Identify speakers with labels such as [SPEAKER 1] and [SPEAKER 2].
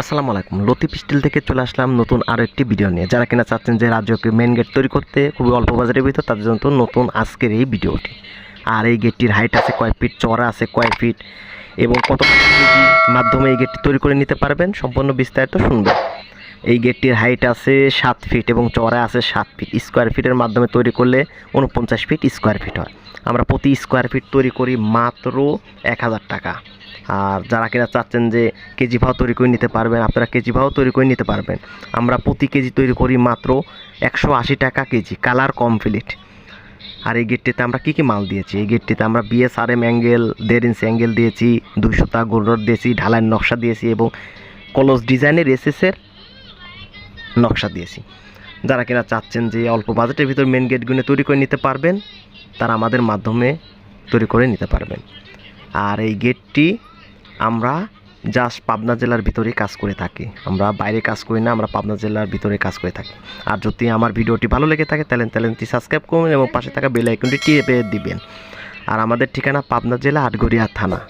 [SPEAKER 1] আসসালামু আলাইকুম। লতিফ স্টিল থেকে চলে আসলাম নতুন আরও একটি ভিডিও নিয়ে। যারা কিনা চাচ্ছেন যে রাজ্যকে মেন গেট তৈরি করতে খুবই অল্প বাজারের ভিতর, তাদের জন্য নতুন আজকের এই ভিডিওটি। আর এই গেটটির হাইট আছে কয় ফিট চড়া আছে কয় ফিট এবং কত মাধ্যমে এই গেটটি তৈরি করে নিতে পারবেন সম্পূর্ণ বিস্তারিত শুনবেন। এই গেটটির হাইট আছে সাত ফিট এবং চড়া আছে সাত ফিট স্কোয়ার ফিটের মাধ্যমে তৈরি করলে উনপঞ্চাশ ফিট স্কোয়ার ফিট হয়। আমরা প্রতি স্কোয়ার ফিট তৈরি করি মাত্র এক হাজার টাকা। আর যারা কিনা চাচ্ছেন যে কেজি ভাও তৈরি করে নিতে পারবেন, আপনারা কেজি ভাও তৈরি করে নিতে পারবেন। আমরা প্রতি কেজি তৈরি করি মাত্র একশো আশি টাকা কেজি, কালার কমপ্লিট আর এই গেটটিতে আমরা কী কী মাল দিয়েছি? এই গেটটিতে আমরা বিএসআরএম অ্যাঙ্গেল দেড় ইঞ্চি অ্যাঙ্গেল দিয়েছি দুইশো তা গোল রড দিয়েছি, ঢালাইয়ের নকশা দিয়েছি এবং কলস ডিজাইনের এসএসের নকশা দিয়েছি। যারা কিনা চাচ্ছেন যে অল্প বাজেটের ভিতর মেন গেটগুলো তৈরি করে নিতে পারবেন, তারা আমাদের মাধ্যমে তৈরি করে নিতে পারবেন। আর এই গেটটি আমরা জাস্ট পাবনা জেলার ভিতরে কাজ করে থাকি। আমরা বাইরে কাজ করি না, আমরা পাবনা জেলার ভিতরে কাজ করে থাকি। আর যদি আমার ভিডিওটি ভালো লেগে থাকে, তাহলে চ্যানেলটি সাবস্ক্রাইব করুন এবং পাশে থাকা বেল আইকনটি টিপে দিবেন। আর আমাদের ঠিকানা পাবনা জেলা আটগড়িয়া থানা।